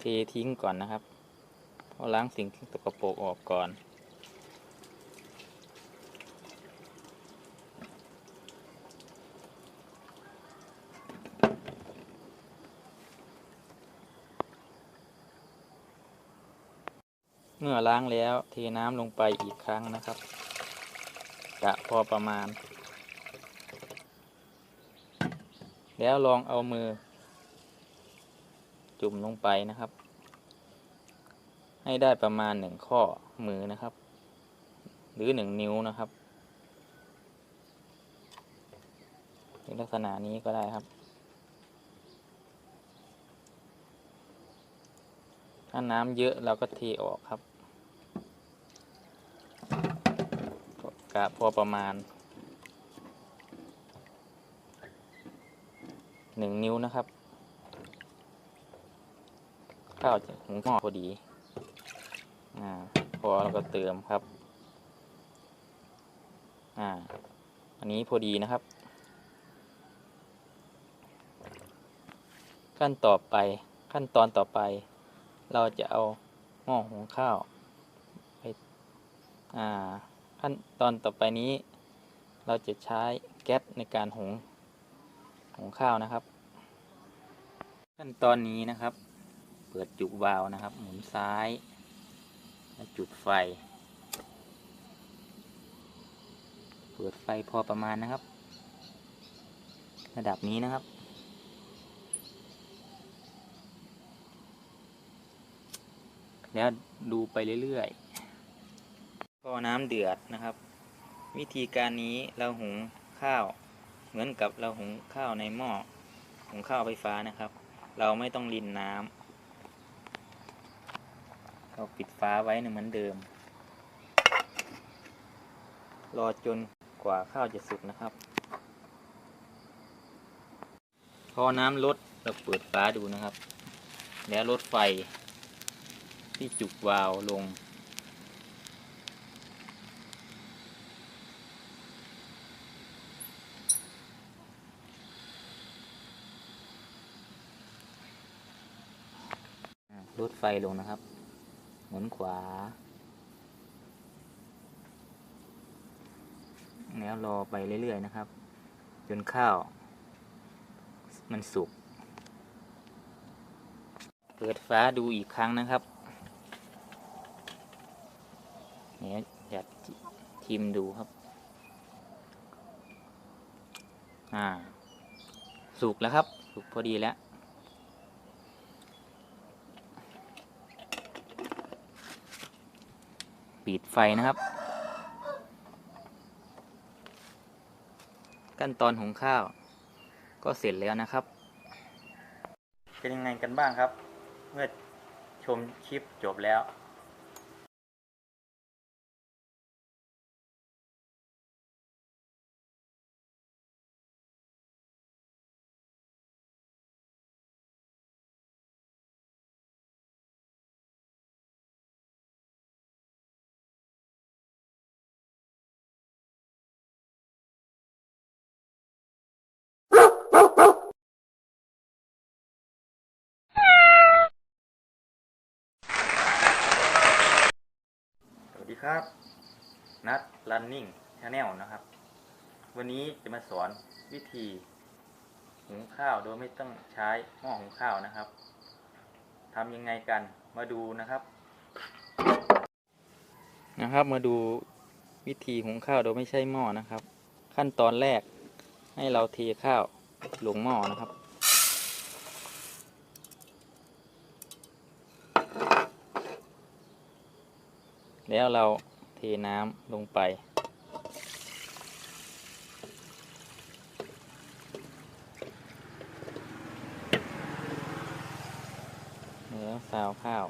เททิ้งก่อนนะครับเพราะล้างสิ่งที่ตกปรกออกก่อน เมื่อล้างแล้วเทน้ำลงไปอีกครั้งนะครับกะพอประมาณ แล้วลองเอามือ จุ่มลงไปนะครับ ให้ได้ประมาณหนึ่งข้อมือนะครับ หรือหนึ่งนิ้วนะครับในลักษณะนี้ก็ได้ครับ ถ้าน้ำเยอะเราก็เทออกครับกะพอประมาณหนึ่งนิ้วนะครับ ข้าวจะหุงหม้อพอดี อ่า พอเราก็เติมครับ อ่า อันนี้พอดีนะครับ ขั้นต่อไป ขั้นตอนต่อไป เราจะเอาหม้อหุงข้าวไปอ่า ขั้นตอนต่อไปนี้ เราจะใช้แก๊สในการหุง หุงข้าวนะครับ ขั้นตอนนี้นะครับ เปิดจุกวาล์วนะครับ หมุนซ้าย แล้วจุดไฟ เปิดไฟพอประมาณนะครับ ระดับนี้นะครับ แล้วดูไปเรื่อยๆพอน้ำเดือดนะครับ วิธีการนี้เราหุงข้าว เหมือนกับเราหุงข้าวในหม้อหุงข้าวไฟฟ้านะครับ เราไม่ต้องรินน้ำ เราปิดฟ้าไว้เหมือนเดิม รอจนกว่าข้าวจะสุกนะครับ พอน้ำลดเราเปิดฟ้าดูนะครับ แล้วลดไฟ ที่จุกวาล์วลง ลดไฟลงนะครับ หมุนขวา แล้วรอไปเรื่อย ๆ นะครับ จนข้าว มันสุก เปิดฟ้าดูอีกครั้งนะครับเนี่ยอยากชิมดูครับ อ่า สุกแล้วครับ สุกพอดีแล้ว ปิดไฟนะครับ ขั้นตอนหุงข้าว ก็เสร็จแล้วนะครับ เป็นยังไงกันบ้างครับ เมื่อชมคลิปจบแล้ว ครับ นัด running channel นะครับ วันนี้จะมาสอนวิธี หุงข้าวโดยไม่ต้องใช้หม้อหุงข้าวนะครับทำยังไงกันมาดูนะครับ นะครับ มาดูวิธีหุงข้าวโดยไม่ใช้หม้อนะครับ ขั้นตอนแรกให้เราเทข้าวลงหม้อนะครับ แล้วเราเทน้ำลงไปแล้วซาวข้าว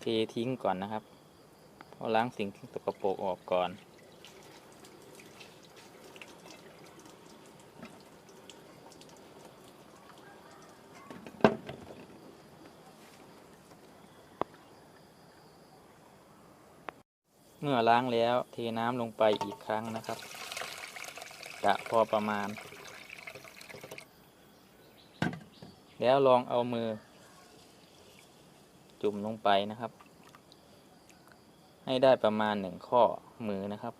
เททิ้งก่อนนะครับ เพราะล้างสิ่งที่ตกปรกออกก่อน เมื่อล้างแล้วเทน้ำลงไปอีกครั้งนะครับกะพอประมาณ แล้วลองเอามือ จุ่มลงไปนะครับ ให้ได้ประมาณหนึ่งข้อมือนะครับ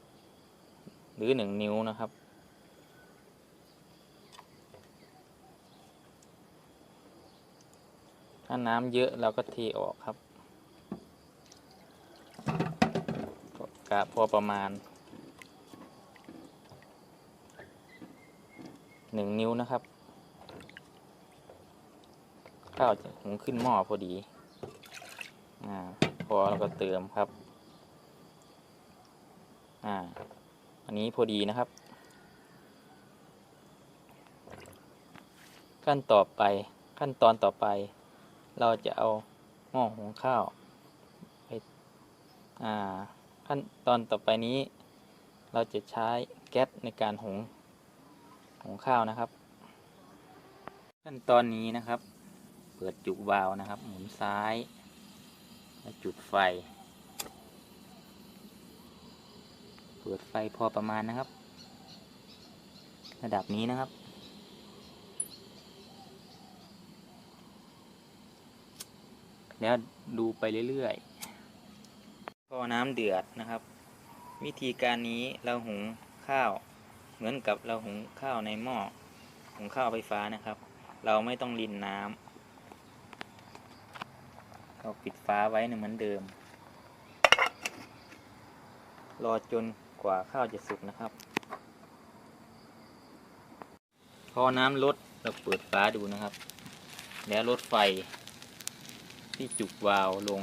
หรือหนึ่งนิ้วนะครับ ถ้าน้ำเยอะเราก็เทออกครับ กะพอประมาณหนึ่งนิ้วนะครับข้าวจะหุงขึ้นหม้อพอดีอ่าพอแล้วก็เติมครับอ่าอันนี้พอดีนะครับ ขั้นต่อไปขั้นตอนต่อไป เราจะเอาหม้อหุงข้าวไปอ่า ขั้นตอนต่อไปนี้ เราจะใช้แก๊สในการหุงหุงข้าวนะครับ ขั้นตอนนี้นะครับ เปิดจุกวาล์วนะครับ หมุนซ้ายแล้วจุดไฟ เปิดไฟพอประมาณนะครับ ระดับนี้นะครับแล้วดูไปเรื่อยๆ น้ำเดือดนะครับ วิธีการนี้เราหุงข้าว เหมือนกับเราหุงข้าวในหม้อหุงข้าวไฟฟ้านะครับ เราไม่ต้องรินน้ำเราปิดฟ้าไว้เหมือนเดิม รอจนกว่าข้าวจะสุกนะครับ พอน้ำลดเราเปิดฟ้าดูนะครับ แล้วลดไฟที่จุกวาล์วลง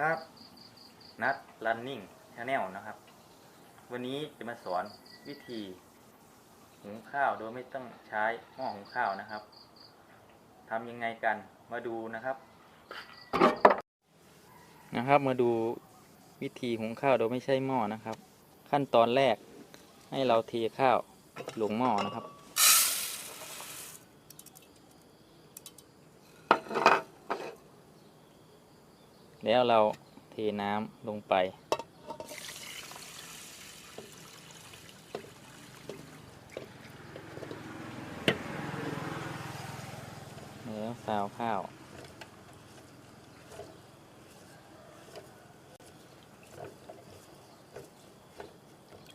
ครับนัด running channel นะครับ วันนี้จะมาสอนวิธีหุงข้าวโดยไม่ต้องใช้หม้อหุงข้าวนะครับทำยังไงกันมาดูนะครับ นะครับ มาดูวิธีหุงข้าวโดยไม่ใช้หม้อนะครับ ขั้นตอนแรกให้เราเทข้าวลงหม้อนะครับ แล้วเราเทน้ำลงไปแล้วซาวข้าว